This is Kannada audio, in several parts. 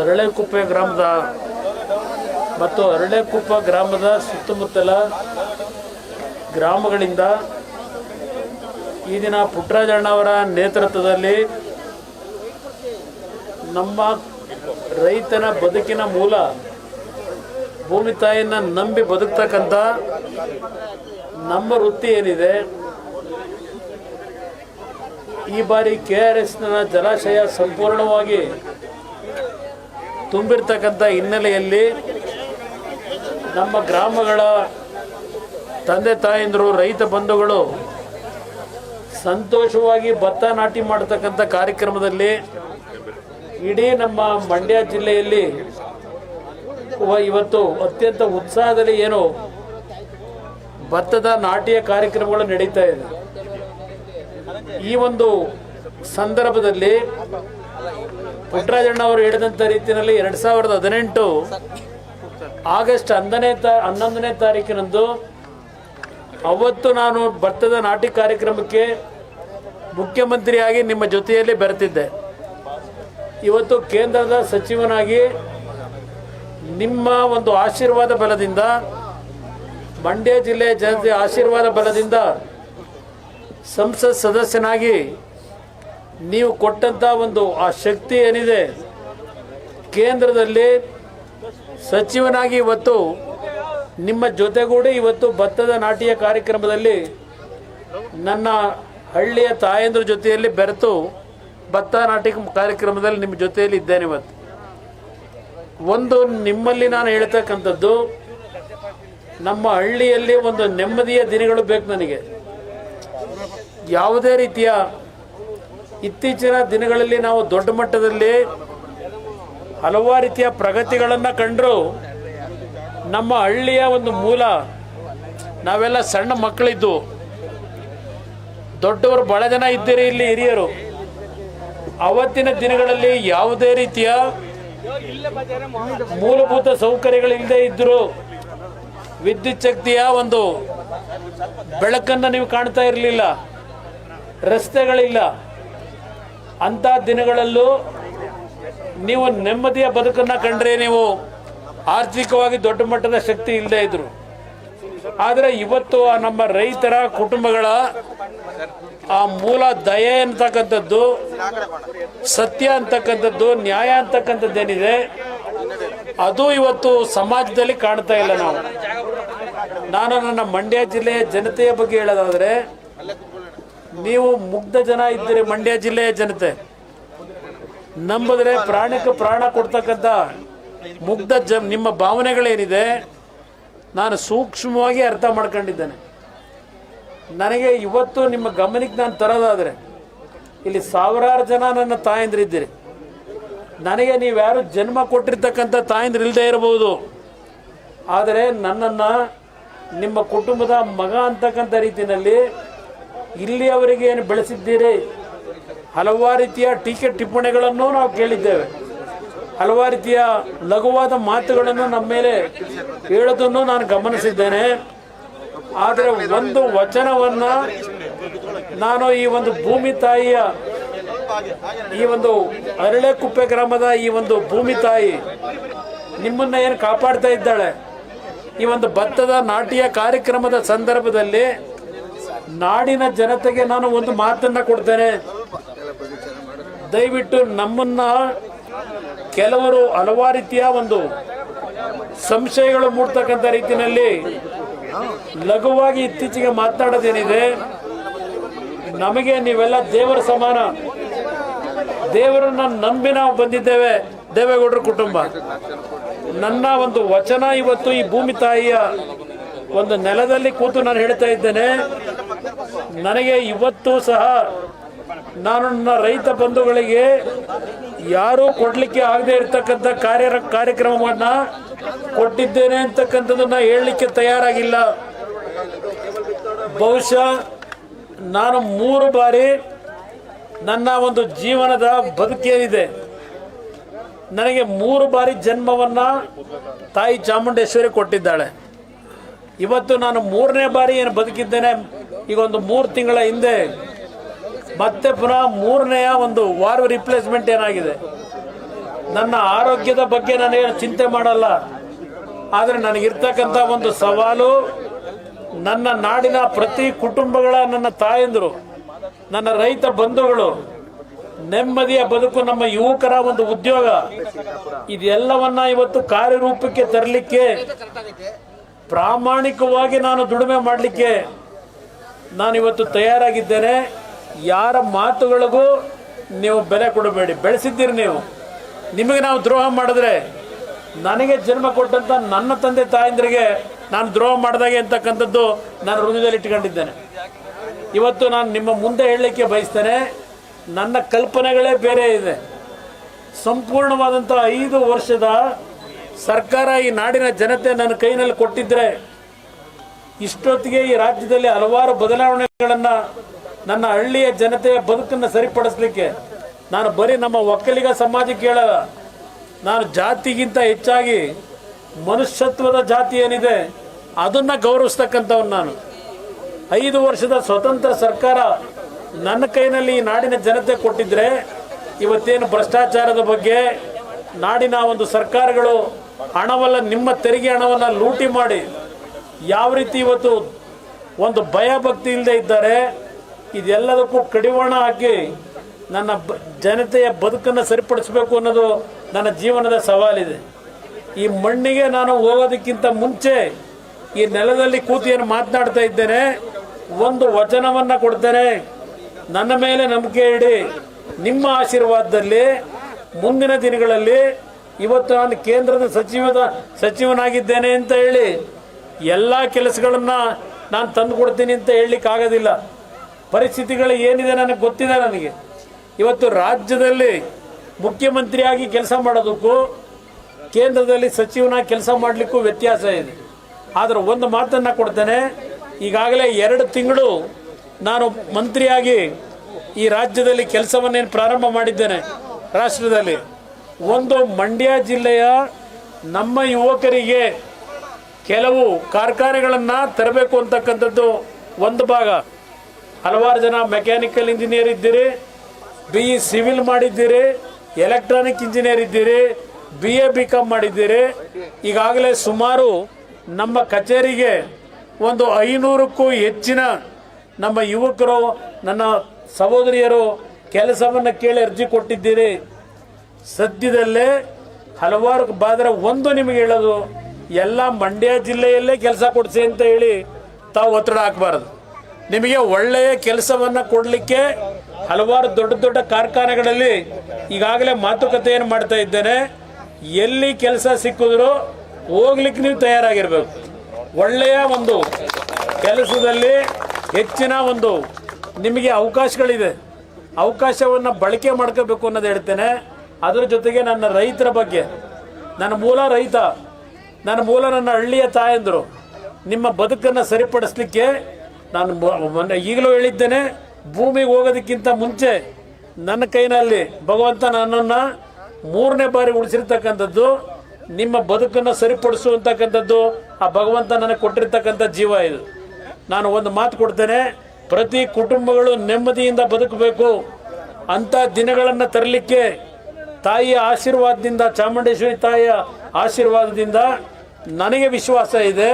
ಅರಳೆಕುಪ್ಪೆ ಗ್ರಾಮದ ಮತ್ತು ಅರಳೆಕುಪ್ಪ ಗ್ರಾಮದ ಸುತ್ತಮುತ್ತಲ ಗ್ರಾಮಗಳಿಂದ ಈ ದಿನ ಪುಟ್ಟರಾಜಣ್ಣವರ ನೇತೃತ್ವದಲ್ಲಿ ನಮ್ಮ ರೈತನ ಬದುಕಿನ ಮೂಲ, ಭೂಮಿ ತಾಯಿಯನ್ನು ನಂಬಿ ಬದುಕ್ತಕ್ಕಂಥ ನಮ್ಮ ವೃತ್ತಿ ಏನಿದೆ, ಈ ಬಾರಿ ಕೆ ಆರ್ ಎಸ್ನ ಜಲಾಶಯ ಸಂಪೂರ್ಣವಾಗಿ ತುಂಬಿರ್ತಕ್ಕಂಥ ಹಿನ್ನೆಲೆಯಲ್ಲಿ ನಮ್ಮ ಗ್ರಾಮಗಳ ತಂದೆ ತಾಯಂದರು, ರೈತ ಬಂಧುಗಳು ಸಂತೋಷವಾಗಿ ಭತ್ತ ನಾಟಿ ಮಾಡತಕ್ಕಂಥ ಕಾರ್ಯಕ್ರಮದಲ್ಲಿ ಇಡೀ ನಮ್ಮ ಮಂಡ್ಯ ಜಿಲ್ಲೆಯಲ್ಲಿ ಇವ- ಇವತ್ತು ಅತ್ಯಂತ ಉತ್ಸಾಹದಲ್ಲಿ ಏನು ಭತ್ತದ ನಾಟಿಯ ಕಾರ್ಯಕ್ರಮಗಳು ನಡೀತಾ ಇದೆ. ಈ ಒಂದು ಸಂದರ್ಭದಲ್ಲಿ ಪುಟ್ಟರಾಜಣ್ಣ ಅವರು ಹೇಳಿದಂಥ ರೀತಿಯಲ್ಲಿ ಎರಡು ಸಾವಿರದ ಹದಿನೆಂಟು ಆಗಸ್ಟ್ ಹನ್ನೊಂದನೇ ಹನ್ನೊಂದನೇ ತಾರೀಕಿನಂದು ಅವತ್ತು ನಾನು ಭತ್ತದ ನಾಟಿ ಕಾರ್ಯಕ್ರಮಕ್ಕೆ ಮುಖ್ಯಮಂತ್ರಿಯಾಗಿ ನಿಮ್ಮ ಜೊತೆಯಲ್ಲಿ ಬೆರೆತಿದ್ದೆ ಇವತ್ತು ಕೇಂದ್ರದ ಸಚಿವನಾಗಿ ನಿಮ್ಮ ಒಂದು ಆಶೀರ್ವಾದ ಬಲದಿಂದ, ಮಂಡ್ಯ ಜಿಲ್ಲೆಯ ಜನತೆ ಆಶೀರ್ವಾದ ಬಲದಿಂದ ಸಂಸತ್ ಸದಸ್ಯನಾಗಿ ನೀವು ಕೊಟ್ಟಂಥ ಒಂದು ಆ ಶಕ್ತಿ ಏನಿದೆ? ಕೇಂದ್ರದಲ್ಲಿ ಸಚಿವನಾಗಿ ಇವತ್ತು ನಿಮ್ಮ ಜೊತೆಗೂಡಿ ಇವತ್ತು ಭತ್ತದ ನಾಟಿಯ ಕಾರ್ಯಕ್ರಮದಲ್ಲಿ ನನ್ನ ಹಳ್ಳಿಯ ತಾಯಂದ್ರ ಜೊತೆಯಲ್ಲಿ ಬೆರೆತು ಭತ್ತ ನಾಟಿ ಕಾರ್ಯಕ್ರಮದಲ್ಲಿ ನಿಮ್ಮ ಜೊತೆಯಲ್ಲಿ ಇದ್ದೇನೆ ಇವತ್ತು. ಒಂದು ನಿಮ್ಮಲ್ಲಿ ನಾನು ಹೇಳ್ತಕ್ಕಂಥದ್ದು, ನಮ್ಮ ಹಳ್ಳಿಯಲ್ಲಿ ಒಂದು ನೆಮ್ಮದಿಯ ದಿನಗಳು ಬೇಕು ನನಗೆ. ಯಾವುದೇ ರೀತಿಯ ಇತ್ತೀಚಿನ ದಿನಗಳಲ್ಲಿ ನಾವು ದೊಡ್ಡ ಮಟ್ಟದಲ್ಲಿ ಹಲವಾರು ರೀತಿಯ ಪ್ರಗತಿಗಳನ್ನು ಕಂಡರೂ. ನಮ್ಮ ಹಳ್ಳಿಯ ಒಂದು ಮೂಲ, ನಾವೆಲ್ಲ ಸಣ್ಣ ಮಕ್ಕಳಿದ್ದು. ದೊಡ್ಡವರು ಬಹಳ ಜನ ಇದ್ದೀರಿ ಇಲ್ಲಿ ಹಿರಿಯರು. ಅವತ್ತಿನ ದಿನಗಳಲ್ಲಿ ಯಾವುದೇ ರೀತಿಯ ಮೂಲಭೂತ ಸೌಕರ್ಯಗಳಿಲ್ಲದೆ ಇದ್ದರೂ ವಿದ್ಯುತ್ ಶಕ್ತಿಯ ಒಂದು ಬೆಳಕನ್ನು ನೀವು ಕಾಣ್ತಾ ಇರಲಿಲ್ಲ, ರಸ್ತೆಗಳಿಲ್ಲ. ಅಂಥ ದಿನಗಳಲ್ಲೂ ನೀವು ನೆಮ್ಮದಿಯ ಬದುಕನ್ನು ಕಂಡ್ರೆ ನೀವು ಆರ್ಥಿಕವಾಗಿ ದೊಡ್ಡ ಮಟ್ಟದ ಶಕ್ತಿ ಇಲ್ಲದೆ ಇದ್ರು. ಆದರೆ ಇವತ್ತು ನಮ್ಮ ರೈತರ ಕುಟುಂಬಗಳ ಆ ಮೂಲ ದಯೆ ಅಂತಕ್ಕಂಥದ್ದು ಸತ್ಯ ಅಂತಕ್ಕಂಥದ್ದು ನ್ಯಾಯ ಅಂತಕ್ಕಂಥದ್ದು ಏನಿದೆ ಅದು ಇವತ್ತು ಸಮಾಜದಲ್ಲಿ ಕಾಣ್ತಾ ಇಲ್ಲ ನಾವು. ನಾನು ನನ್ನ ಮಂಡ್ಯ ಜಿಲ್ಲೆಯ ಜನತೆಯ ಬಗ್ಗೆ ಹೇಳೋದಾದ್ರೆ ನೀವು ಮುಗ್ಧ ಜನ ಇದ್ದೀರಿ ಮಂಡ್ಯ ಜಿಲ್ಲೆಯ ಜನತೆ. ನಂಬಿದ್ರೆ ಪ್ರಾಣಕ್ಕೆ ಪ್ರಾಣ ಕೊಡ್ತಕ್ಕಂಥ ಮುಗ್ಧ ಜ ನಿಮ್ಮ ಭಾವನೆಗಳೇನಿದೆ, ನಾನು ಸೂಕ್ಷ್ಮವಾಗಿ ಅರ್ಥ ಮಾಡ್ಕೊಂಡಿದ್ದೇನೆ. ನನಗೆ ಇವತ್ತು ನಿಮ್ಮ ಗಮನಕ್ಕೆ ನಾನು ತರೋದಾದರೆ, ಇಲ್ಲಿ ಸಾವಿರಾರು ಜನ ನನ್ನ ತಾಯಂದ್ರಿದ್ದೀರಿ. ನನಗೆ ನೀವು ಯಾರು ಜನ್ಮ ಕೊಟ್ಟಿರ್ತಕ್ಕಂಥ ತಾಯಂದ್ರು ಇಲ್ಲದೆ ಇರಬಹುದು. ಆದರೆ ನನ್ನನ್ನು ನಿಮ್ಮ ಕುಟುಂಬದ ಮಗ ಅಂತಕ್ಕಂಥ ರೀತಿಯಲ್ಲಿ ಇಲ್ಲಿಯವರೆಗೆ ಏನು ಬೆಳೆಸಿದ್ದೀರಿ? ಹಲವಾರು ರೀತಿಯ ಟೀಕೆ ಟಿಪ್ಪಣಿಗಳನ್ನು ನಾವು ಕೇಳಿದ್ದೇವೆ. ಹಲವಾರು ರೀತಿಯ ಲಘುವಾದ ಮಾತುಗಳನ್ನು ನಮ್ಮ ಮೇಲೆ ಹೇಳೋದನ್ನು ನಾನು ಗಮನಿಸಿದ್ದೇನೆ. ಆದರೆ ಒಂದು ವಚನವನ್ನು ನಾನು ಈ ಒಂದು ಭೂಮಿ ತಾಯಿಯ ಈ ಒಂದು ಅರಳೆಕುಪ್ಪೆ ಗ್ರಾಮದ ಈ ಒಂದು ಭೂಮಿ ತಾಯಿ ನಿಮ್ಮನ್ನ ಏನು ಕಾಪಾಡ್ತಾ ಇದ್ದಾಳೆ? ಈ ಒಂದು ಭತ್ತದ ನಾಟಿಯ ಕಾರ್ಯಕ್ರಮದ ಸಂದರ್ಭದಲ್ಲಿ ನಾಡಿನ ಜನತೆಗೆ ನಾನು ಒಂದು ಮಾತನ್ನ ಕೊಡ್ತೇನೆ. ದಯವಿಟ್ಟು ನಮ್ಮನ್ನ ಕೆಲವರು ಹಲವಾರು ರೀತಿಯ ಒಂದು ಸಂಶಯಗಳು ಮೂಡ್ತಕ್ಕಂಥ ರೀತಿಯಲ್ಲಿ ಲಘುವಾಗಿ ಇತ್ತೀಚೆಗೆ ಮಾತನಾಡೋದೇನಿದೆ, ನಮಗೆ ನೀವೆಲ್ಲ ದೇವರ ಸಮಾನ. ದೇವರನ್ನ ನಂಬಿ ನಾವು ಬಂದಿದ್ದೇವೆ, ದೇವೇಗೌಡರ ಕುಟುಂಬ. ನನ್ನ ಒಂದು ವಚನ ಇವತ್ತು ಈ ಭೂಮಿ ತಾಯಿಯ ಒಂದು ನೆಲದಲ್ಲಿ ಕೂತು ನಾನು ಹೇಳ್ತಾ ಇದ್ದೇನೆ, ನನಗೆ ಇವತ್ತು ಸಹ ನಾನು ನನ್ನ ರೈತ ಬಂಧುಗಳಿಗೆ ಯಾರೂ ಕೊಡಲಿಕ್ಕೆ ಆಗದೆ ಇರತಕ್ಕಂಥ ಕಾರ್ಯ ಕಾರ್ಯಕ್ರಮವನ್ನು ಕೊಟ್ಟಿದ್ದೇನೆ ಅಂತಕ್ಕಂಥದ್ದನ್ನು ಹೇಳಲಿಕ್ಕೆ ತಯಾರಾಗಿಲ್ಲ. ಬಹುಶಃ ನಾನು ಮೂರು ಬಾರಿ ನನ್ನ ಒಂದು ಜೀವನದ ಬದುಕೇನಿದೆ ನನಗೆ ಮೂರು ಬಾರಿ ಜನ್ಮವನ್ನು ತಾಯಿ ಚಾಮುಂಡೇಶ್ವರಿ ಕೊಟ್ಟಿದ್ದಾಳೆ. ಇವತ್ತು ನಾನು ಮೂರನೇ ಬಾರಿ ಏನು ಬದುಕಿದ್ದೇನೆ, ಈಗ ಒಂದು ಮೂರು ತಿಂಗಳ ಹಿಂದೆ ಮತ್ತೆ ಪುನಃ ಮೂರನೆಯ ಒಂದು ವಾರ್ ರಿಪ್ಲೇಸ್ಮೆಂಟ್ ಏನಾಗಿದೆ. ನನ್ನ ಆರೋಗ್ಯದ ಬಗ್ಗೆ ನನಗೇನು ಚಿಂತೆ ಮಾಡಲ್ಲ, ಆದರೆ ನನಗಿರ್ತಕ್ಕಂಥ ಒಂದು ಸವಾಲು, ನನ್ನ ನಾಡಿನ ಪ್ರತಿ ಕುಟುಂಬಗಳ, ನನ್ನ ತಾಯಂದರು, ನನ್ನ ರೈತ ಬಂಧುಗಳು, ನೆಮ್ಮದಿಯ ಬದುಕು, ನಮ್ಮ ಯುವಕರ ಒಂದು ಉದ್ಯೋಗ, ಇದೆಲ್ಲವನ್ನ ಇವತ್ತು ಕಾರ್ಯರೂಪಕ್ಕೆ ತರಲಿಕ್ಕೆ ಪ್ರಾಮಾಣಿಕವಾಗಿ ನಾನು ದುಡಿಮೆ ಮಾಡಲಿಕ್ಕೆ ನಾನಿವತ್ತು ತಯಾರಾಗಿದ್ದೇನೆ. ಯಾರ ಮಾತುಗಳಿಗೂ ನೀವು ಬೆಲೆ ಕೊಡಬೇಡಿ. ಬೆಳೆಸಿದ್ದೀರಿ ನೀವು. ನಿಮಗೆ ನಾವು ದ್ರೋಹ ಮಾಡಿದ್ರೆ, ನನಗೆ ಜನ್ಮ ಕೊಟ್ಟಂತ ನನ್ನ ತಂದೆ ತಾಯಂದ್ರಿಗೆ ನಾನು ದ್ರೋಹ ಮಾಡಿದಾಗೆ ಅಂತಕ್ಕಂಥದ್ದು ನಾನು ಹೃದಯದಲ್ಲಿ ಇಟ್ಕೊಂಡಿದ್ದೇನೆ ಇವತ್ತು ನಾನು ನಿಮ್ಮ ಮುಂದೆ ಹೇಳಲಿಕ್ಕೆ ಬಯಸ್ತೇನೆ. ನನ್ನ ಕಲ್ಪನೆಗಳೇ ಬೇರೆ ಇದೆ. ಸಂಪೂರ್ಣವಾದಂಥ ಐದು ವರ್ಷದ ಸರ್ಕಾರ ಈ ನಾಡಿನ ಜನತೆ ನನ್ನ ಕೈನಲ್ಲಿ ಕೊಟ್ಟಿದ್ರೆ ಇಷ್ಟೊತ್ತಿಗೆ ಈ ರಾಜ್ಯದಲ್ಲಿ ಹಲವಾರು ಬದಲಾವಣೆಗಳನ್ನು ನನ್ನ ಹಳ್ಳಿಯ ಜನತೆಯ ಬದುಕನ್ನು ಸರಿಪಡಿಸಲಿಕ್ಕೆ ನಾನು ಬರೀ ನಮ್ಮ ಒಕ್ಕಲಿಗ ಸಮಾಜಕ್ಕೆ ಹೇಳಲ್ಲ, ನಾನು ಜಾತಿಗಿಂತ ಹೆಚ್ಚಾಗಿ ಮನುಷ್ಯತ್ವದ ಜಾತಿ ಏನಿದೆ ಅದನ್ನ ಗೌರವಿಸ್ತಕ್ಕಂಥವ್ನು ನಾನು. ಐದು ವರ್ಷದ ಸ್ವತಂತ್ರ ಸರ್ಕಾರ ನನ್ನ ಕೈನಲ್ಲಿ ಈ ನಾಡಿನ ಜನತೆ ಕೊಟ್ಟಿದ್ರೆ ಇವತ್ತೇನು ಭ್ರಷ್ಟಾಚಾರದ ಬಗ್ಗೆ ನಾಡಿನ ಒಂದು ಸರ್ಕಾರಗಳು ಹಣವಲ್ಲ ನಿಮ್ಮ ತೆರಿಗೆ ಹಣವನ್ನು ಲೂಟಿ ಮಾಡಿ ಯಾವ ರೀತಿ ಇವತ್ತು ಒಂದು ಭಯ ಭಕ್ತಿ ಇಲ್ಲದೆ ಇದ್ದಾರೆ, ಇದೆಲ್ಲದಕ್ಕೂ ಕಡಿವಾಣ ಹಾಕಿ ನನ್ನ ಜನತೆಯ ಬದುಕನ್ನು ಸರಿಪಡಿಸಬೇಕು ಅನ್ನೋದು ನನ್ನ ಜೀವನದ ಸವಾಲಿದೆ. ಈ ಮಣ್ಣಿಗೆ ನಾನು ಹೋಗೋದಕ್ಕಿಂತ ಮುಂಚೆ ಈ ನೆಲದಲ್ಲಿ ಕೂತು ಏನು ಮಾತನಾಡ್ತಾ ಇದ್ದೇನೆ, ಒಂದು ವಚನವನ್ನು ಕೊಡ್ತೇನೆ. ನನ್ನ ಮೇಲೆ ನಂಬಿಕೆ ಇಡಿ, ನಿಮ್ಮ ಆಶೀರ್ವಾದದಲ್ಲಿ ಮುಂದಿನ ದಿನಗಳಲ್ಲಿ ಇವತ್ತು ನಾನು ಕೇಂದ್ರದ ಸಚಿವದ ಸಚಿವನಾಗಿದ್ದೇನೆ ಅಂತ ಹೇಳಿ ಎಲ್ಲ ಕೆಲಸಗಳನ್ನ ನಾನು ತಂದು ಕೊಡ್ತೀನಿ ಅಂತ ಹೇಳಲಿಕ್ಕಾಗೋದಿಲ್ಲ ಪರಿಸ್ಥಿತಿಗಳು ಏನಿದೆ ನನಗೆ ಗೊತ್ತಿದೆ ನನಗೆ. ಇವತ್ತು ರಾಜ್ಯದಲ್ಲಿ ಮುಖ್ಯಮಂತ್ರಿಯಾಗಿ ಕೆಲಸ ಮಾಡೋದಕ್ಕೂ ಕೇಂದ್ರದಲ್ಲಿ ಸಚಿವನಾಗಿ ಕೆಲಸ ಮಾಡಲಿಕ್ಕೂ ವ್ಯತ್ಯಾಸ ಇದೆ. ಆದರೆ ಒಂದು ಮಾತನ್ನು ಕೊಡ್ತೇನೆ, ಈಗಾಗಲೇ ಎರಡು ತಿಂಗಳು ನಾನು ಮಂತ್ರಿಯಾಗಿ ಈ ರಾಜ್ಯದಲ್ಲಿ ಕೆಲಸವನ್ನೇನು ಪ್ರಾರಂಭ ಮಾಡಿದ್ದೇನೆ ರಾಷ್ಟ್ರದಲ್ಲಿ. ಒಂದು ಮಂಡ್ಯ ಜಿಲ್ಲೆಯ ನಮ್ಮ ಯುವಕರಿಗೆ ಕೆಲವು ಕಾರ್ಖಾನೆಗಳನ್ನು ತರಬೇಕು ಅಂತಕ್ಕಂಥದ್ದು ಒಂದು ಭಾಗ. ಹಲವಾರು ಜನ ಮೆಕ್ಯಾನಿಕಲ್ ಇಂಜಿನಿಯರ್ ಇದ್ದೀರಿ, ಬಿ ಇ ಸಿವಿಲ್ ಮಾಡಿದ್ದೀರಿ, ಎಲೆಕ್ಟ್ರಾನಿಕ್ ಇಂಜಿನಿಯರ್ ಇದ್ದೀರಿ, ಬಿ ಎ ಬಿ ಕಾಮ್ ಮಾಡಿದ್ದೀರಿ. ಈಗಾಗಲೇ ಸುಮಾರು ನಮ್ಮ ಕಚೇರಿಗೆ ಒಂದು ಐನೂರಕ್ಕೂ ಹೆಚ್ಚಿನ ನಮ್ಮ ಯುವಕರು, ನನ್ನ ಸಹೋದರಿಯರು ಕೆಲಸವನ್ನು ಕೇಳಿ ಅರ್ಜಿ ಕೊಟ್ಟಿದ್ದೀರಿ. ಸದ್ಯದಲ್ಲೇ ಹಲವಾರು ಬಾದ್ರೆ ಒಂದು ನಿಮಗೆ ಹೇಳೋದು, ಎಲ್ಲ ಮಂಡ್ಯ ಜಿಲ್ಲೆಯಲ್ಲೇ ಕೆಲಸ ಕೊಡಿಸಿ ಅಂತ ಹೇಳಿ ತಾವು ಒತ್ತಡ ಹಾಕಬಾರದು. ನಿಮಗೆ ಒಳ್ಳೆಯ ಕೆಲಸವನ್ನು ಕೊಡಲಿಕ್ಕೆ ಹಲವಾರು ದೊಡ್ಡ ದೊಡ್ಡ ಕಾರ್ಖಾನೆಗಳಲ್ಲಿ ಈಗಾಗಲೇ ಮಾತುಕತೆಯನ್ನು ಮಾಡ್ತಾ ಇದ್ದೇನೆ. ಎಲ್ಲಿ ಕೆಲಸ ಸಿಕ್ಕಿದ್ರು ಹೋಗ್ಲಿಕ್ಕೆ ನೀವು ತಯಾರಾಗಿರ್ಬೇಕು. ಒಳ್ಳೆಯ ಒಂದು ಕೆಲಸದಲ್ಲಿ ಹೆಚ್ಚಿನ ಒಂದು ನಿಮಗೆ ಅವಕಾಶಗಳಿದೆ. ಅವಕಾಶವನ್ನು ಬಳಕೆ ಮಾಡ್ಕೋಬೇಕು ಅನ್ನೋದು ಹೇಳ್ತೇನೆ. ಅದರ ಜೊತೆಗೆ ನನ್ನ ರೈತರ ಬಗ್ಗೆ, ನನ್ನ ಮೂಲ ರೈತ, ನನ್ನ ಮೂಲ ನನ್ನ ಹಳ್ಳಿಯ ತಾಯಂದರು, ನಿಮ್ಮ ಬದುಕನ್ನು ಸರಿಪಡಿಸ್ಲಿಕ್ಕೆ ನಾನು ಮೊನ್ನೆ ಈಗಲೂ ಹೇಳಿದ್ದೇನೆ, ಭೂಮಿಗೆ ಹೋಗೋದಕ್ಕಿಂತ ಮುಂಚೆ ನನ್ನ ಕೈನಲ್ಲಿ ಭಗವಂತ ನನ್ನನ್ನು ಮೂರನೇ ಬಾರಿ ಉಳಿಸಿರ್ತಕ್ಕಂಥದ್ದು, ನಿಮ್ಮ ಬದುಕನ್ನು ಸರಿಪಡಿಸುವಂತಕ್ಕಂಥದ್ದು, ಆ ಭಗವಂತ ನನಗೆ ಕೊಟ್ಟಿರ್ತಕ್ಕಂಥ ಜೀವ ಇದು. ನಾನು ಒಂದು ಮಾತು ಕೊಡ್ತೇನೆ, ಪ್ರತಿ ಕುಟುಂಬಗಳು ನೆಮ್ಮದಿಯಿಂದ ಬದುಕಬೇಕು, ಅಂಥ ದಿನಗಳನ್ನು ತರಲಿಕ್ಕೆ ತಾಯಿಯ ಆಶೀರ್ವಾದದಿಂದ, ಚಾಮುಂಡೇಶ್ವರಿ ತಾಯಿಯ ಆಶೀರ್ವಾದದಿಂದ ನನಗೆ ವಿಶ್ವಾಸ ಇದೆ.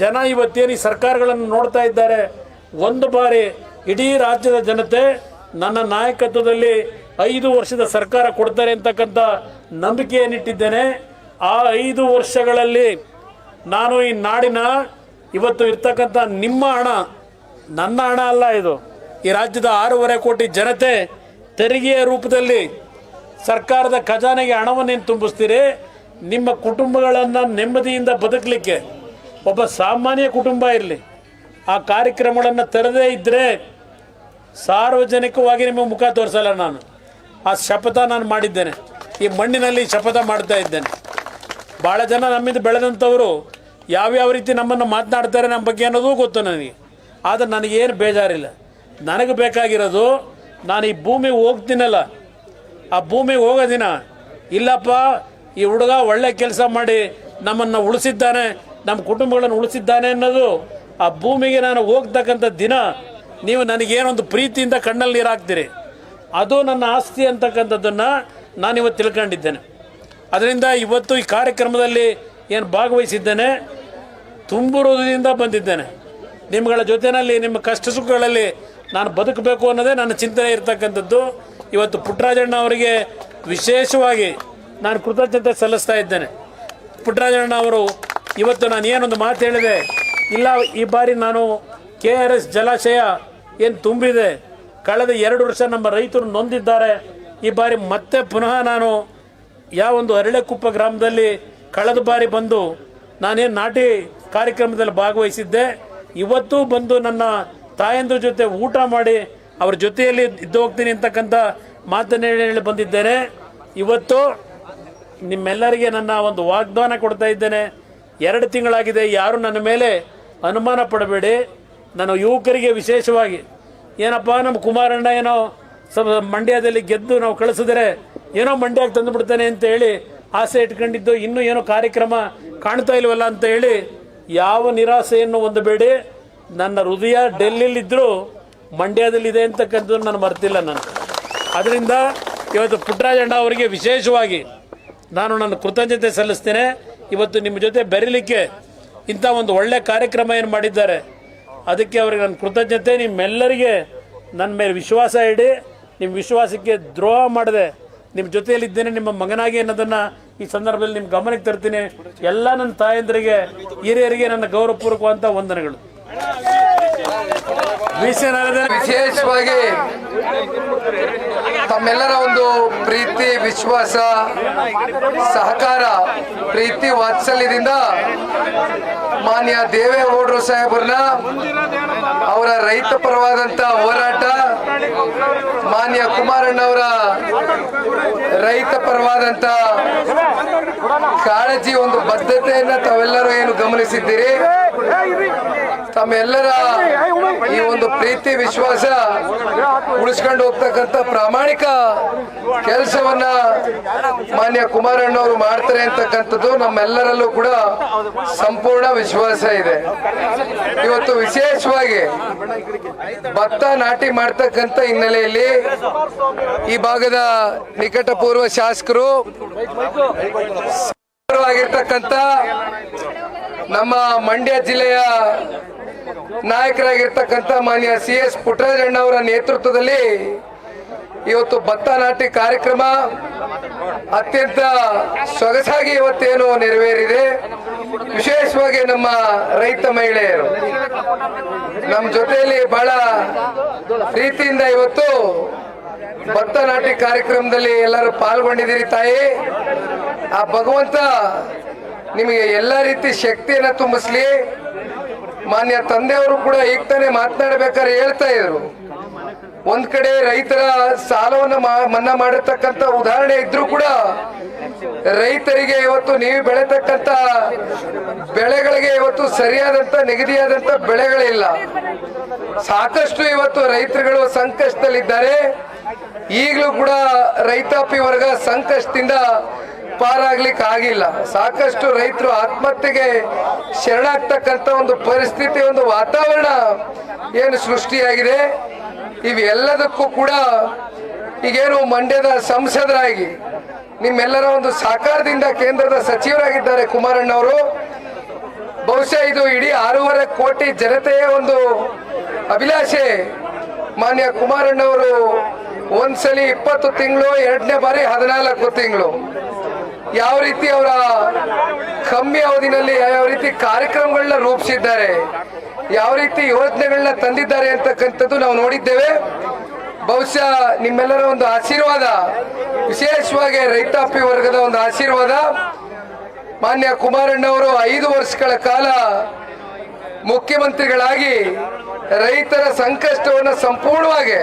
ಜನ ಇವತ್ತೇನು ಸರ್ಕಾರಗಳನ್ನು ನೋಡ್ತಾ ಇದ್ದಾರೆ. ಒಂದು ಬಾರಿ ಇಡೀ ರಾಜ್ಯದ ಜನತೆ ನನ್ನ ನಾಯಕತ್ವದಲ್ಲಿ ಐದು ವರ್ಷದ ಸರ್ಕಾರ ಕೊಡ್ತಾರೆ ಅಂತಕ್ಕಂಥ ನಂಬಿಕೆಯನ್ನಿಟ್ಟಿದ್ದೇನೆ ಆ ಐದು ವರ್ಷಗಳಲ್ಲಿ ನಾನು ಈ ನಾಡಿನ ಇವತ್ತು ಇರ್ತಕ್ಕಂಥ ನಿಮ್ಮ ಹಣ, ನನ್ನ ಹಣ ಅಲ್ಲ ಇದು, ಈ ರಾಜ್ಯದ ಆರೂವರೆ ಕೋಟಿ ಜನತೆ ತೆರಿಗೆಯ ರೂಪದಲ್ಲಿ ಸರ್ಕಾರದ ಖಜಾನೆಗೆ ಹಣವನ್ನೇನು ತುಂಬಿಸ್ತೀರಿ? ನಿಮ್ಮ ಕುಟುಂಬಗಳನ್ನು ನೆಮ್ಮದಿಯಿಂದ ಬದುಕಲಿಕ್ಕೆ. ಒಬ್ಬ ಸಾಮಾನ್ಯ ಕುಟುಂಬ ಇರಲಿ. ಆ ಕಾರ್ಯಕ್ರಮಗಳನ್ನು ತರದೇ ಇದ್ದರೆ ಸಾರ್ವಜನಿಕವಾಗಿ ನಿಮ್ಮ ಮುಖ ತೋರಿಸಲ್ಲ ನಾನು. ಆ ಶಪಥ ನಾನು ಮಾಡಿದ್ದೇನೆ. ಈ ಮಣ್ಣಿನಲ್ಲಿ ಶಪಥ ಮಾಡ್ತಾ ಇದ್ದೇನೆ. ಭಾಳ ಜನ ನಮ್ಮಿಂದ ಬೆಳೆದಂಥವರು ಯಾವ್ಯಾವ ರೀತಿ ನಮ್ಮನ್ನು ಮಾತನಾಡ್ತಾರೆ ನಮ್ಮ ಬಗ್ಗೆ ಅನ್ನೋದು ಗೊತ್ತು ನನಗೆ. ಆದರೆ ನನಗೇನು ಬೇಜಾರಿಲ್ಲ. ನನಗೆ ಬೇಕಾಗಿರೋದು ನಾನು ಈ ಭೂಮಿ ಹೋಗ್ತೀನಲ್ಲ. ಆ ಭೂಮಿಗೆ ಹೋಗೋ ದಿನ, ಇಲ್ಲಪ್ಪ, ಈ ಹುಡುಗ ಒಳ್ಳೆ ಕೆಲಸ ಮಾಡಿ ನಮ್ಮನ್ನು ಉಳಿಸಿದ್ದಾನೆ, ನಮ್ಮ ಕುಟುಂಬಗಳನ್ನು ಉಳಿಸಿದ್ದಾನೆ ಅನ್ನೋದು ಆ ಭೂಮಿಗೆ ನಾನು ಹೋಗ್ತಕ್ಕಂಥ ದಿನ, ನೀವು ನನಗೇನೊಂದು ಪ್ರೀತಿಯಿಂದ ಕಣ್ಣಲ್ಲಿ ನೀರು ಅದು ನನ್ನ ಆಸ್ತಿ ಅಂತಕ್ಕಂಥದ್ದನ್ನು ನಾನಿವತ್ತು ತಿಳ್ಕೊಂಡಿದ್ದೇನೆ. ಅದರಿಂದ ಇವತ್ತು ಈ ಕಾರ್ಯಕ್ರಮದಲ್ಲಿ ಏನು ಭಾಗವಹಿಸಿದ್ದೇನೆ ತುಂಬು ಹೃದಯದಿಂದ ಬಂದಿದ್ದೇನೆ. ನಿಮ್ಮಗಳ ಜೊತೆಯಲ್ಲಿ ನಿಮ್ಮ ಕಷ್ಟ ಸುಖಗಳಲ್ಲಿ ನಾನು ಬದುಕಬೇಕು ಅನ್ನೋದೇ ನನ್ನ ಚಿಂತನೆ ಇರ್ತಕ್ಕಂಥದ್ದು. ಇವತ್ತು ಪುಟ್ಟರಾಜಣ್ಣ ಅವರಿಗೆ ವಿಶೇಷವಾಗಿ ನಾನು ಕೃತಜ್ಞತೆ ಸಲ್ಲಿಸ್ತಾ ಇದ್ದೇನೆ. ಪುಟ್ಟರಾಜಣ್ಣ ಅವರು, ಇವತ್ತು ನಾನು ಏನೊಂದು ಮಾತು ಹೇಳಿದೆ, ಇಲ್ಲ, ಈ ಬಾರಿ ನಾನು ಕೆ ಆರ್ ಎಸ್ ಜಲಾಶಯ ಏನು ತುಂಬಿದೆ, ಕಳೆದ ಎರಡು ವರ್ಷ ನಮ್ಮ ರೈತರು ನೊಂದಿದ್ದಾರೆ, ಈ ಬಾರಿ ಮತ್ತೆ ಪುನಃ ನಾನು ಯಾವೊಂದು ಅರಳೆಕುಪ್ಪ ಗ್ರಾಮದಲ್ಲಿ ಕಳೆದ ಬಾರಿ ಬಂದು ನಾನೇನು ನಾಟಿ ಕಾರ್ಯಕ್ರಮದಲ್ಲಿ ಭಾಗವಹಿಸಿದ್ದೆ, ಇವತ್ತು ಬಂದು ನನ್ನ ತಾಯಂದ್ರ ಜೊತೆ ಊಟ ಮಾಡಿ ಅವ್ರ ಜೊತೆಯಲ್ಲಿ ಇದ್ದು ಹೋಗ್ತೀನಿ ಅಂತಕ್ಕಂಥ ಮಾತನ್ನು ಹೇಳಿ ಬಂದಿದ್ದೇನೆ. ಇವತ್ತು ನಿಮ್ಮೆಲ್ಲರಿಗೆ ನನ್ನ ಒಂದು ವಾಗ್ದಾನ ಕೊಡ್ತಾ ಇದ್ದೇನೆ. ಎರಡು ತಿಂಗಳಾಗಿದೆ, ಯಾರು ನನ್ನ ಮೇಲೆ ಅನುಮಾನ ಪಡಬೇಡಿ. ನಾನು ಯುವಕರಿಗೆ ವಿಶೇಷವಾಗಿ, ಏನಪ್ಪ, ನಮ್ಮ ಕುಮಾರಣ್ಣ ಏನೋ ಸ ಮಂಡ್ಯದಲ್ಲಿ ಗೆದ್ದು ನಾವು ಕಳಿಸಿದರೆ ಏನೋ ಮಂಡ್ಯಕ್ಕೆ ತಂದು ಬಿಡ್ತಾನೆ ಅಂತ ಹೇಳಿ ಆಸೆ ಇಟ್ಕೊಂಡಿದ್ದು, ಇನ್ನೂ ಏನೋ ಕಾರ್ಯಕ್ರಮ ಕಾಣ್ತಾ ಇಲ್ವಲ್ಲ ಅಂತ ಹೇಳಿ ಯಾವ ನಿರಾಸೆಯನ್ನು ಹೊಂದಬೇಡಿ. ನನ್ನ ಹೃದಯ ಡೆಲ್ಲಿಲಿದ್ದರೂ ಮಂಡ್ಯದಲ್ಲಿದೆ ಅಂತಕ್ಕಂಥದ್ದು ನಾನು ಮರ್ತಿಲ್ಲ ನಾನು. ಅದರಿಂದ ಇವತ್ತು ಪುಟ್ಟರಾಜಣ್ಣ ಅವರಿಗೆ ವಿಶೇಷವಾಗಿ ನಾನು ನನ್ನ ಕೃತಜ್ಞತೆ ಸಲ್ಲಿಸ್ತೇನೆ. ಇವತ್ತು ನಿಮ್ಮ ಜೊತೆ ಬೆರೀಲಿಕ್ಕೆ ಇಂಥ ಒಂದು ಒಳ್ಳೆ ಕಾರ್ಯಕ್ರಮ ಏನು ಮಾಡಿದ್ದಾರೆ, ಅದಕ್ಕೆ ಅವರಿಗೆ ನನ್ನ ಕೃತಜ್ಞತೆ. ನಿಮ್ಮೆಲ್ಲರಿಗೆ ನನ್ನ ಮೇಲೆ ವಿಶ್ವಾಸ ಇಡಿ, ನಿಮ್ಮ ವಿಶ್ವಾಸಕ್ಕೆ ದ್ರೋಹ ಮಾಡಿದೆ ನಿಮ್ಮ ಜೊತೆಯಲ್ಲಿದ್ದೇನೆ, ನಿಮ್ಮ ಮಗನಾಗಿ ಅನ್ನೋದನ್ನು ಈ ಸಂದರ್ಭದಲ್ಲಿ ನಿಮ್ಮ ಗಮನಕ್ಕೆ ತರ್ತೀನಿ. ಎಲ್ಲ ನನ್ನ ತಾಯಂದರಿಗೆ, ಹಿರಿಯರಿಗೆ ನನ್ನ ಗೌರವಪೂರ್ವಕವಾದಂಥ ವಂದನೆಗಳು. ವಿಶೇಷವಾಗಿ ತಮ್ಮೆಲ್ಲರ ಒಂದು ಪ್ರೀತಿ, ವಿಶ್ವಾಸ, ಸಹಕಾರ, ಪ್ರೀತಿ ವಾತ್ಸಲ್ಯದಿಂದ ಮಾನ್ಯ ದೇವೇಗೌಡರು ಸಾಹೇಬ್ರನ್ನ ಅವರ ರೈತ ಪರವಾದಂತ ಹೋರಾಟ, ಮಾನ್ಯ ಕುಮಾರಣ್ಣವರ ರೈತ ಪರವಾದಂತ ಕಾಳಜಿ, ಒಂದು ಬದ್ಧತೆಯನ್ನ ತಾವೆಲ್ಲರೂ ಏನು ಗಮನಿಸಿದ್ದೀರಿ? ತಮ್ಮೆಲ್ಲರ ಈ ಒಂದು ಪ್ರೀತಿ, ವಿಶ್ವಾಸ ಉಳಿಸ್ಕೊಂಡು ಹೋಗ್ತಕ್ಕಂಥ ಪ್ರಾಮಾಣಿಕ ಕೆಲಸವನ್ನ ಮಾನ್ಯ ಕುಮಾರಣ್ಣವರು ಮಾಡ್ತಾರೆ ಅಂತಕ್ಕಂಥದ್ದು ನಮ್ಮೆಲ್ಲರಲ್ಲೂ ಕೂಡ ಸಂಪೂರ್ಣ ವಿಶ್ವಾಸ ಇದೆ. ಇವತ್ತು ವಿಶೇಷವಾಗಿ ಭತ್ತ ನಾಟಿ ಮಾಡ್ತಕ್ಕಂಥ ಹಿನ್ನೆಲೆಯಲ್ಲಿ ಈ ಭಾಗದ ನಿಕಟಪೂರ್ವ ಶಾಸಕರು ಆಗಿರ್ತಕ್ಕಂಥ ನಮ್ಮ ಮಂಡ್ಯ ಜಿಲ್ಲೆಯ ನಾಯಕರಾಗಿರ್ತಕ್ಕಂಥ ಮಾನ್ಯ ಸಿ ಎಸ್ ಪುಟ್ಟರಾಜಣ್ಣ ಅವರ ನೇತೃತ್ವದಲ್ಲಿ ಇವತ್ತು ಭತ್ತ ನಾಟಿ ಕಾರ್ಯಕ್ರಮ ಅತ್ಯಂತ ಸೊಗಸಾಗಿ ಇವತ್ತೇನು ನೆರವೇರಿದೆ. ವಿಶೇಷವಾಗಿ ನಮ್ಮ ರೈತ ಮಹಿಳೆಯರು. ನಮ್ಮ ಜೊತೆಯಲ್ಲಿ ಬಹಳ ಪ್ರೀತಿಯಿಂದ ಇವತ್ತು ಭತ್ತ ನಾಟಿ ಕಾರ್ಯಕ್ರಮದಲ್ಲಿ ಎಲ್ಲರೂ ಪಾಲ್ಗೊಂಡಿದ್ದೀರಿ ತಾಯಿ. ಆ ಭಗವಂತ ನಿಮಗೆ ಎಲ್ಲ ರೀತಿ ಶಕ್ತಿಯನ್ನು ತುಂಬಿಸ್ಲಿ. ಮಾನ್ಯ ತಂದೆಯವರು ಕೂಡ ಈಗ ತಾನೇ ಮಾತನಾಡಬೇಕಾದ್ರೆ ಹೇಳ್ತಾ ಇದ್ರು. ಒಂದ್ ಕಡೆ ರೈತರ ಸಾಲವನ್ನು ಮನ್ನಾ ಮಾಡಿರ್ತಕ್ಕಂಥ ಉದಾಹರಣೆ ಇದ್ರೂ ಕೂಡ ರೈತರಿಗೆ ಇವತ್ತು ನೀವು ಬೆಳೆತಕ್ಕಂತ ಬೆಳೆಗಳಿಗೆ ಇವತ್ತು ಸರಿಯಾದಂತ, ನಿಗದಿಯಾದಂತ ಬೆಳೆಗಳಿಲ್ಲ. ಸಾಕಷ್ಟು ಇವತ್ತು ರೈತರುಗಳು ಸಂಕಷ್ಟದಲ್ಲಿದ್ದಾರೆ. ಈಗಲೂ ಕೂಡ ರೈತಾಪಿ ವರ್ಗ ಸಂಕಷ್ಟದಿಂದ ಪಾರಾಗ್ಲಿಕ್ಕೆ ಆಗಿಲ್ಲ. ಸಾಕಷ್ಟು ರೈತರು ಆತ್ಮಹತ್ಯೆಗೆ ಶರಣಾಗ್ತಕ್ಕಂಥ ಒಂದು ಪರಿಸ್ಥಿತಿ, ಒಂದು ವಾತಾವರಣ ಏನು ಸೃಷ್ಟಿಯಾಗಿದೆ. ಇವೆಲ್ಲದಕ್ಕೂ ಕೂಡ ಈಗೇನು ಮಂಡ್ಯದ ಸಂಸದರಾಗಿ ನಿಮ್ಮೆಲ್ಲರ ಒಂದು ಸಹಕಾರದಿಂದ ಕೇಂದ್ರದ ಸಚಿವರಾಗಿದ್ದಾರೆ ಕುಮಾರಣ್ಣವರು. ಬಹುಶಃ ಇದು ಇಡೀ ಆರೂವರೆ ಕೋಟಿ ಜನತೆಯ ಒಂದು ಅಭಿಲಾಷೆ. ಮಾನ್ಯ ಕುಮಾರಣ್ಣವರು ಒಂದ್ಸಲಿ ಇಪ್ಪತ್ತು ತಿಂಗಳು, ಎರಡನೇ ಬಾರಿ ಹದಿನಾಲ್ಕು ತಿಂಗಳು. ಯಾವ ರೀತಿ ಅವರ ಕಮ್ಮಿ ಅವಧಿನಲ್ಲಿ ಯಾವ ರೀತಿ ಕಾರ್ಯಕ್ರಮಗಳನ್ನ ರೂಪಿಸಿದ್ದಾರೆ, ಯಾವ ರೀತಿ ಯೋಜನೆಗಳನ್ನ ತಂದಿದ್ದಾರೆ ಅಂತಕ್ಕಂಥದ್ದು ನಾವು ನೋಡಿದ್ದೇವೆ. ಬಹುಶಃ ನಿಮ್ಮೆಲ್ಲರ ಒಂದು ಆಶೀರ್ವಾದ, ವಿಶೇಷವಾಗಿ ರೈತಾಪಿ ವರ್ಗದ ಒಂದು ಆಶೀರ್ವಾದ. ಮಾನ್ಯ ಕುಮಾರಣ್ಣವರು ಐದು ವರ್ಷಗಳ ಕಾಲ ಮುಖ್ಯಮಂತ್ರಿಗಳಾಗಿ ರೈತರ ಸಂಕಷ್ಟವನ್ನು ಸಂಪೂರ್ಣವಾಗಿ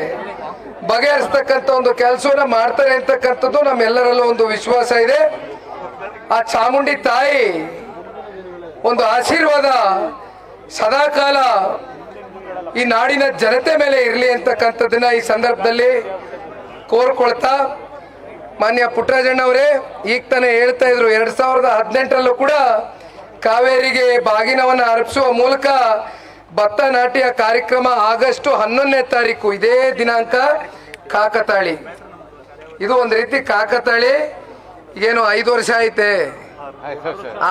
ಬಗೆಹರಿಸ್ತಕ್ಕಂಥ ಒಂದು ಕೆಲಸವನ್ನು ಮಾಡ್ತಾರೆ ಅಂತಕ್ಕಂಥದ್ದು ನಮ್ಮೆಲ್ಲರಲ್ಲೂ ಒಂದು ವಿಶ್ವಾಸ ಇದೆ. ಆ ಚಾಮುಂಡಿ ತಾಯಿ ಒಂದು ಆಶೀರ್ವಾದ ಸದಾಕಾಲ ಈ ನಾಡಿನ ಜನತೆ ಮೇಲೆ ಇರಲಿ ಅಂತಕ್ಕಂಥದ್ದನ್ನ ಈ ಸಂದರ್ಭದಲ್ಲಿ ಕೋರ್ಕೊಳ್ತಾ ಮಾನ್ಯ ಪುಟ್ಟರಾಜಣ್ಣ ಅವರೇ ಈಗ ತಾನೇ ಹೇಳ್ತಾ ಇದ್ರು ಎರಡ್ ಸಾವಿರದ ಹದಿನೆಂಟರಲ್ಲೂ ಕೂಡ ಕಾವೇರಿಗೆ ಬಾಗಿನವನ್ನು ಅರ್ಪಿಸುವ ಮೂಲಕ ಭತ್ತ ನಾಟಿಯ ಕಾರ್ಯಕ್ರಮ ಆಗಸ್ಟ್ ಹನ್ನೊಂದನೇ ತಾರೀಕು ಇದೇ ದಿನಾಂಕ ಕಾಕತಾಳಿ. ಇದು ಒಂದು ರೀತಿ ಕಾಕತಾಳಿ ಏನು ಐದು ವರ್ಷ ಐತೆ?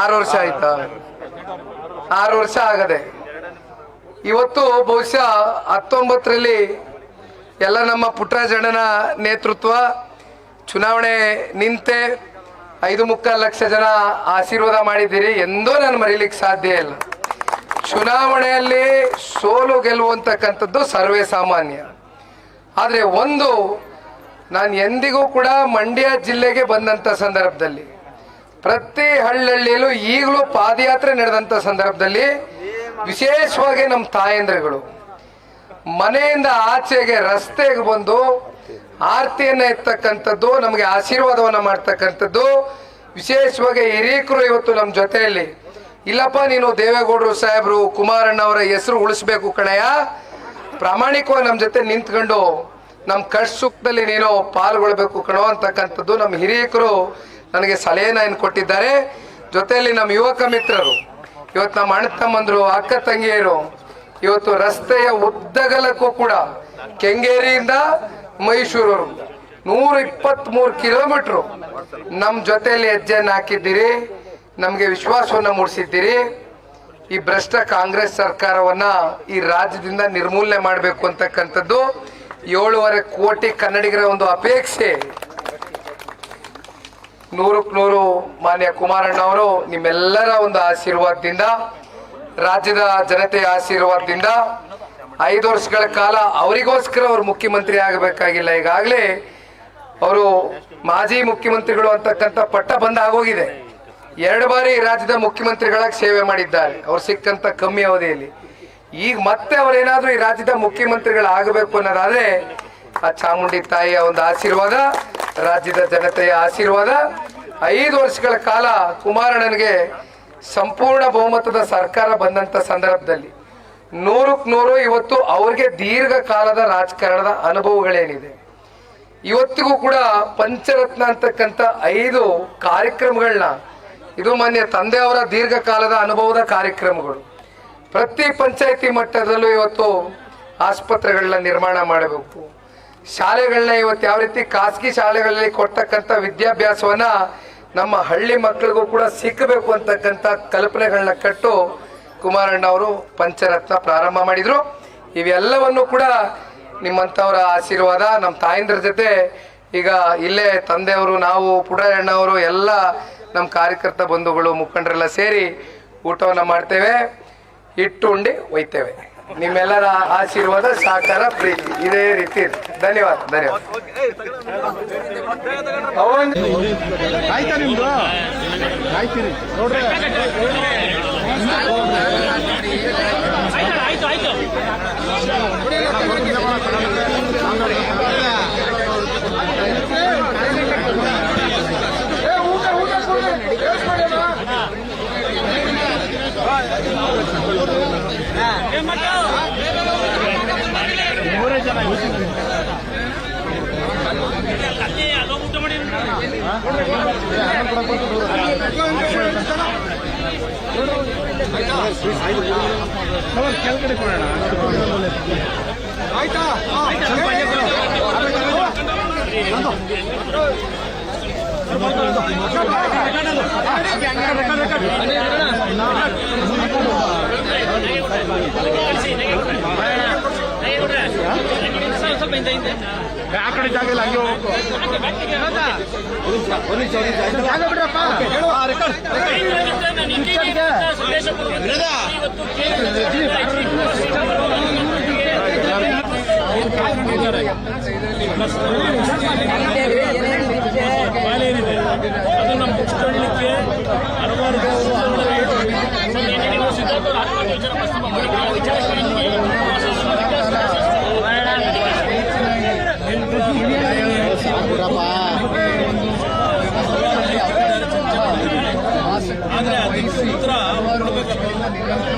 ಆರು ವರ್ಷ ಆಯ್ತಾ? ಆರು ವರ್ಷ ಆಗದೆ. ಇವತ್ತು ಬಹುಶಃ ಹತ್ತೊಂಬತ್ತರಲ್ಲಿ ಎಲ್ಲ ನಮ್ಮ ಪುಟ್ಟರಾಜಣ್ಣನ ನೇತೃತ್ವ ಚುನಾವಣೆ ನಿಂತೆ ಐದು ಮುಕ್ಕಾಲು ಲಕ್ಷ ಜನ ಆಶೀರ್ವಾದ ಮಾಡಿದ್ದೀರಿ ಎಂದೂ ನಾನು ಮರೀಲಿಕ್ಕೆ ಸಾಧ್ಯ ಇಲ್ಲ. ಚುನಾವಣೆಯಲ್ಲಿ ಸೋಲು ಗೆಲ್ಲುವಂತಕ್ಕಂಥದ್ದು ಸರ್ವೇ ಸಾಮಾನ್ಯ. ಆದರೆ ಒಂದು, ನಾನು ಎಂದಿಗೂ ಕೂಡ ಮಂಡ್ಯ ಜಿಲ್ಲೆಗೆ ಬಂದಂಥ ಸಂದರ್ಭದಲ್ಲಿ, ಪ್ರತಿ ಹಳ್ಳಹಳ್ಳಿಯಲ್ಲೂ ಈಗಲೂ ಪಾದಯಾತ್ರೆ ನಡೆದಂಥ ಸಂದರ್ಭದಲ್ಲಿ ವಿಶೇಷವಾಗಿ ನಮ್ಮ ತಾಯಂದ್ರಗಳು. ಮನೆಯಿಂದ ಆಚೆಗೆ ರಸ್ತೆಗೆ ಬಂದು ಆರತಿಯನ್ನ ಎತ್ತಕ್ಕಂಥದ್ದು ನಮಗೆ ಆಶೀರ್ವಾದವನ್ನ ಮಾಡ್ತಕ್ಕಂಥದ್ದು, ವಿಶೇಷವಾಗಿ ಹಿರೀಕರು ಇವತ್ತು ನಮ್ಮ ಜೊತೆಯಲ್ಲಿ. ಇಲ್ಲಪ್ಪ, ನೀನು ದೇವೇಗೌಡರು ಸಾಹೇಬರು, ಕುಮಾರಣ್ಣ ಅವರ ಹೆಸರು ಉಳಿಸ್ಬೇಕು ಕಣಯ್ಯ. ಪ್ರಾಮಾಣಿಕವಾಗಿ ನಮ್ಮ ಜೊತೆ ನಿಂತ್ಕೊಂಡು ನಮ್ಮ ಕಷ್ಟ ಸುಖದಲ್ಲಿ ನೀನು ಪಾಲ್ಗೊಳ್ಬೇಕು ಕಣೋ ಅಂತಕ್ಕಂಥದ್ದು ನಮ್ಮ ಹಿರಿಯಕರು ನನಗೆ ಸಲಹೆನ ಏನು ಕೊಟ್ಟಿದ್ದಾರೆ. ಜೊತೆಯಲ್ಲಿ ನಮ್ಮ ಯುವಕ ಮಿತ್ರರು ಇವತ್ತು ನಮ್ಮ ಅಣ್ಣ ತಮ್ಮಂದ್ರು, ಅಕ್ಕ ತಂಗಿಯರು, ಇವತ್ತು ರಸ್ತೆಯ ಉದ್ದಗಲಕ್ಕೂ ಕೂಡ ಕೆಂಗೇರಿಯಿಂದ ಮೈಸೂರು ನೂರ ಇಪ್ಪತ್ತ್ ಮೂರು ಕಿಲೋಮೀಟ್ರು ನಮ್ಮ ಜೊತೆಯಲ್ಲಿ ಹೆಜ್ಜೆಯನ್ನು ಹಾಕಿದ್ದೀರಿ, ನಮಗೆ ವಿಶ್ವಾಸವನ್ನು ಮೂಡಿಸಿದ್ದೀರಿ. ಈ ಭ್ರಷ್ಟ ಕಾಂಗ್ರೆಸ್ ಸರ್ಕಾರವನ್ನ ಈ ರಾಜ್ಯದಿಂದ ನಿರ್ಮೂಲನೆ ಮಾಡಬೇಕು ಅಂತಕ್ಕಂಥದ್ದು ಏಳುವರೆ ಕೋಟಿ ಕನ್ನಡಿಗರ ಒಂದು ಅಪೇಕ್ಷೆ. ನೂರಕ್ಕೆ ನೂರು ಮಾನ್ಯ ಕುಮಾರಣ್ಣ ಅವರು ನಿಮ್ಮೆಲ್ಲರ ಒಂದು ಆಶೀರ್ವಾದದಿಂದ, ರಾಜ್ಯದ ಜನತೆಯ ಆಶೀರ್ವಾದದಿಂದ ಐದು ವರ್ಷಗಳ ಕಾಲ ಅವರಿಗೋಸ್ಕರ ಅವರು ಮುಖ್ಯಮಂತ್ರಿ ಆಗಬೇಕಾಗಿಲ್ಲ. ಈಗಾಗಲೇ ಅವರು ಮಾಜಿ ಮುಖ್ಯಮಂತ್ರಿಗಳು ಅಂತಕ್ಕಂಥ ಪಟ್ಟ ಬಂದ ಆಗೋಗಿದೆ. ಎರಡು ಬಾರಿ ರಾಜ್ಯದ ಮುಖ್ಯಮಂತ್ರಿಗಳಾಗಿ ಸೇವೆ ಮಾಡಿದ್ದಾರೆ. ಅವ್ರು ಸಿಕ್ಕಂತ ಕಮ್ಮಿ ಅವಧಿಯಲ್ಲಿ. ಈಗ ಮತ್ತೆ ಅವರೇನಾದ್ರೂ ಈ ರಾಜ್ಯದ ಮುಖ್ಯಮಂತ್ರಿಗಳಾಗಬೇಕು ಅನ್ನೋದಾದ್ರೆ ಆ ಚಾಮುಂಡಿ ತಾಯಿಯ ಒಂದು ಆಶೀರ್ವಾದ, ರಾಜ್ಯದ ಜನತೆಯ ಆಶೀರ್ವಾದ. ಐದು ವರ್ಷಗಳ ಕಾಲ ಕುಮಾರಣ್ಣನಿಗೆ ಸಂಪೂರ್ಣ ಬಹುಮತದ ಸರ್ಕಾರ ಬಂದಂತ ಸಂದರ್ಭದಲ್ಲಿ ನೂರಕ್ಕೆ ನೂರು, ಇವತ್ತು ಅವ್ರಿಗೆ ದೀರ್ಘಕಾಲದ ರಾಜಕಾರಣದ ಅನುಭವಗಳೇನಿದೆ. ಇವತ್ತಿಗೂ ಕೂಡ ಪಂಚರತ್ನ ಅಂತಕ್ಕಂಥ ಐದು ಕಾರ್ಯಕ್ರಮಗಳನ್ನ, ಇದು ಮಾನ್ಯ ತಂದೆಯವರ ದೀರ್ಘಕಾಲದ ಅನುಭವದ ಕಾರ್ಯಕ್ರಮಗಳು. ಪ್ರತಿ ಪಂಚಾಯಿತಿ ಮಟ್ಟದಲ್ಲೂ ಇವತ್ತು ಆಸ್ಪತ್ರೆಗಳನ್ನ ನಿರ್ಮಾಣ ಮಾಡಬೇಕು. ಶಾಲೆಗಳನ್ನ ಇವತ್ತು ಯಾವ ರೀತಿ ಖಾಸಗಿ ಶಾಲೆಗಳಲ್ಲಿ ಕೊಡ್ತಕ್ಕಂಥ ವಿದ್ಯಾಭ್ಯಾಸವನ್ನ ನಮ್ಮ ಹಳ್ಳಿ ಮಕ್ಕಳಿಗೂ ಕೂಡ ಸಿಕ್ಕಬೇಕು ಅಂತಕ್ಕಂಥ ಕಲ್ಪನೆಗಳನ್ನ ಕಟ್ಟು ಕುಮಾರಣ್ಣ ಅವರು ಪಂಚರತ್ನ ಪ್ರಾರಂಭ ಮಾಡಿದ್ರು. ಇವೆಲ್ಲವನ್ನು ಕೂಡ ನಿಮ್ಮಂಥವರ ಆಶೀರ್ವಾದ, ನಮ್ಮ ತಾಯಂದ್ರ ಜೊತೆ ಈಗ ಇಲ್ಲೇ ತಂದೆಯವರು, ನಾವು ಪುಡಣ್ಣವರು ಎಲ್ಲ ನಮ್ಮ ಕಾರ್ಯಕರ್ತ ಬಂಧುಗಳು, ಮುಖಂಡರೆಲ್ಲ ಸೇರಿ ಊಟವನ್ನು ಮಾಡ್ತೇವೆ ಇಟ್ಟು ಉಂಡಿ ಒಯ್ತೇವೆ. ನಿಮ್ಮೆಲ್ಲರ ಆಶೀರ್ವಾದ ಸಾಕಾರ ಪ್ರೀತಿ. ಇದೇ ರೀತಿ ಧನ್ಯವಾದ ಧನ್ಯವಾದ. ಆಯ್ತಾ ನಿಮ್ದು? ಆಯ್ತೀರಿ ನೋಡ್ರಿ. ಕೆಳಗಡೆ ಕೊಡೋಣ ಆಯ್ತಾ ಆ ಕಡೆ ಜಾಗ ಇಲ್ಲ ಹಂಗೆ ಹೋಗ್ಬೇಕು ಜಾಗ ಬಿಡ್ರಪ್ಪ ಏನಿದೆ ಅದು ನಮ್ಮ ಮುಚ್ಕೊಳ್ಳಿಕ್ಕೆ ಹಲವಾರು ಆದ್ರೆ ಅದಕ್ಕೆ ಉತ್ತರ ಕೊಡ್ಬೇಕಲ್ಲ.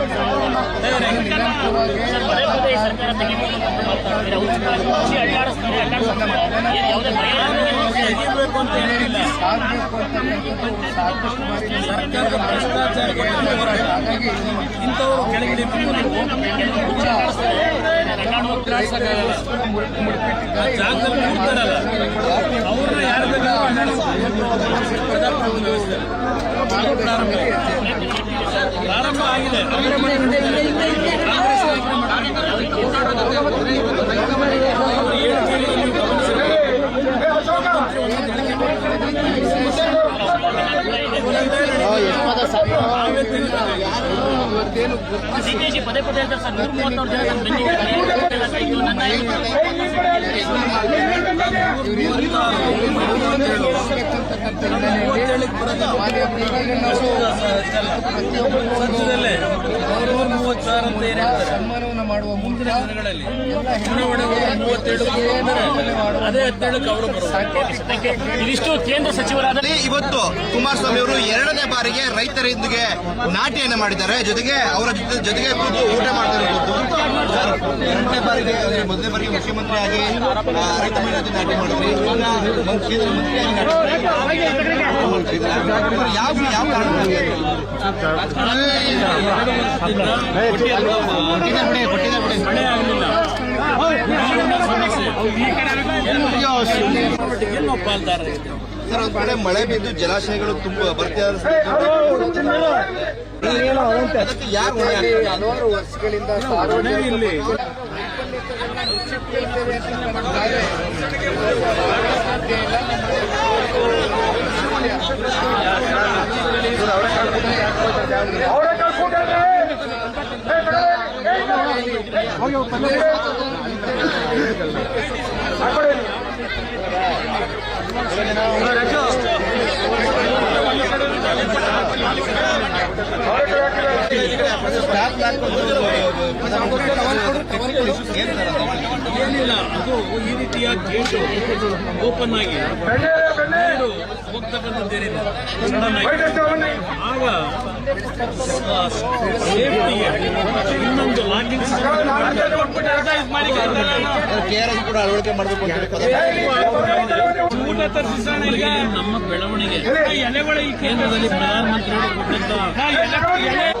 ಆತ್ಮಹತ್ಯೆ ಮಾಡ್ಬೇಕಾಯ್ತು? ನಾನು ಇಂಥವರು ಕೆಳಗಡೆ ಅವ್ರನ್ನ ಯಾರು ಪ್ರಾರಂಭ ಆಗಿದೆ ಡಿಕೆಶಿ ಪದೇ ಪದೇ ಹೇಳ್ತಾರೆ ಸರ್ ನೂರ ಮೂವತ್ತೊಂದು ಜನ ನನ್ನ ಸಾವಿರ ಅಂತ ನನ್ನ ಸನ್ಮಾನವನ್ನು ಮಾಡುವ ಮುಂದಿನ ದಿನಗಳಲ್ಲಿ ಅದೇ ಇದಿಷ್ಟು ಕೇಂದ್ರ ಸಚಿವರಾದ ಇವತ್ತು ಕುಮಾರಸ್ವಾಮಿ ಅವರು ಎರಡನೇ ಬಾರಿಗೆ ರೈತರೊಂದಿಗೆ ನಾಟಿಯನ್ನು ಮಾಡಿದ್ದಾರೆ ಜೊತೆಗೆ ಅವರ ಜೊತೆ ಜೊತೆಗೆ ಕೂತು ಊಟ ಮಾಡ್ತಾರೆ ಎರಡನೇ ಬಾರಿಗೆ ಮೊದಲನೇ ಬಾರಿಗೆ ಮುಖ್ಯಮಂತ್ರಿ ಆಗಿ ಆ, ರೈತ ಮಹಿಳಾ ಜೊತೆ ನಾಟಿ ಮಾಡಿದ್ರಿ ಕೇಂದ್ರ ಮಂತ್ರಿಯಾಗಿ ಯಾವ ಯಾವ ಕಾರಣ ಬಿಡಿ. ಮಳೆ ಆಗಲಿಲ್ಲ. ಸರ್ ಒಂದ್ ಕಡೆ ಮಳೆ ಬಿದ್ದು ಜಲಾಶಯಗಳು ತುಂಬ ಬರ್ತಾ ಅದಕ್ಕೆ ಯಾರು? ಹಲವಾರು ವರ್ಷಗಳಿಂದ ಸಾರ್ವಜನಿಕ ಏನಿಲ್ಲ ಅದು ಈ ರೀತಿಯ ಗೇಟ್ ಓಪನ್ ಆಗಿ ಹೋಗ್ತಕ್ಕಂಥದ್ದೇನಿಲ್ಲ ಆಗ ಕೂಡ ಅಳವಡಿಕೆ ಮಾಡಬೇಕು ಹೇಳಿ ಈಗ ನಮ್ಮ ಬೆಳವಣಿಗೆ. ಎಲೆಗಳು ಈ ಕೇಂದ್ರದಲ್ಲಿ ಪ್ರಧಾನಮಂತ್ರಿಗಳು ಕುಟುಂಬ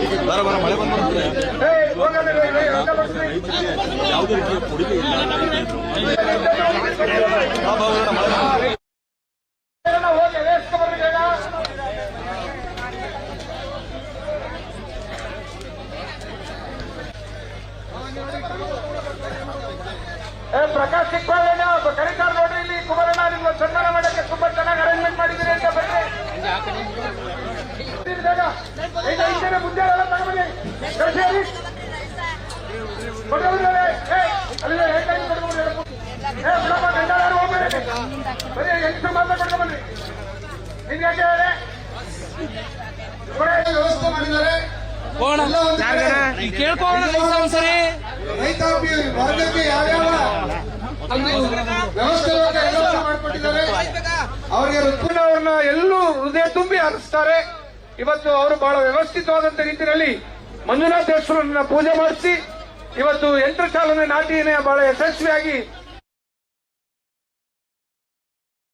ನಿಮ್ಮನ್ನೆಲ್ಲ ಕೊಡುಗೆ ಏ ಪ್ರಕಾಶ್ ಚಿಕ್ಕಬಳ್ಳೇನ ಕರೀತಾರ ನೋಡ್ರಿ ಇಲ್ಲಿ ಕುಮಾರಣ್ಣ ನಿಮ್ಮ ಸನ್ಮಾನ ಮಾಡಕ್ಕೆ ತುಂಬಾ ಚೆನ್ನಾಗಿ ಅರೇಂಜ್ಮೆಂಟ್ ಮಾಡಿದ್ದೀರಿ ಅಂತ ಬರ್ರಿ ಬೇಗ. ಈಗ ಹಿಂದೆ ಮುಂದೆ ಎಲ್ಲ ತಗೊಂಬನ್ನಿ ಕಳ್ಸಿ ಅಲ್ಲಿ. ಕೊಡ್ರಿ ಅವ್ರಿಗೆ. ಏ, ಅಲ್ಲಿ ಹೇಳ್ತಾನೆ ಕೊಡ್ರಿ ಅವ್ರಿಗೆ. ಏ, ಬಿಡಪ್ಪ, ಗಂಡ ಯಾರು ಹೋಗ್ಬೇಡಿ. ಬರೀ ಹೆಂಗಸರು ಮಾತ್ರ ಕೊಡ್ಕೊಂಬನ್ನಿ ನಿಮ್ಗೆ ಯಾಕೆ ಹೇಳಿ ಇವರೇ ವ್ಯವಸ್ಥೆ ಮಾಡಿದ್ದಾರೆ ಕಡೆ. ರೈತಾಪಿ ವರ್ಗಕ್ಕೆ ಯಾವ್ಯಾವ ಮಾಡಿಕೊಟ್ಟಿದ್ದಾರೆ. ಅವರಿಗೆ ಋತುನವ್ರನ್ನ ಎಲ್ಲೂ ಹೃದಯ ತುಂಬಿ ಹರಿಸ್ತಾರೆ ಇವತ್ತು ಅವರು ಬಹಳ ವ್ಯವಸ್ಥಿತವಾದಂತ ರೀತಿಯಲ್ಲಿ ಮಂಜುನಾಥೇಶ್ವರನ್ನ ಪೂಜೆ ಮಾಡಿಸಿ ಇವತ್ತು ಯಂತ್ರ ಚಾಲನೆ ನಾಟಿನೇ ಬಹಳ ಯಶಸ್ವಿಯಾಗಿ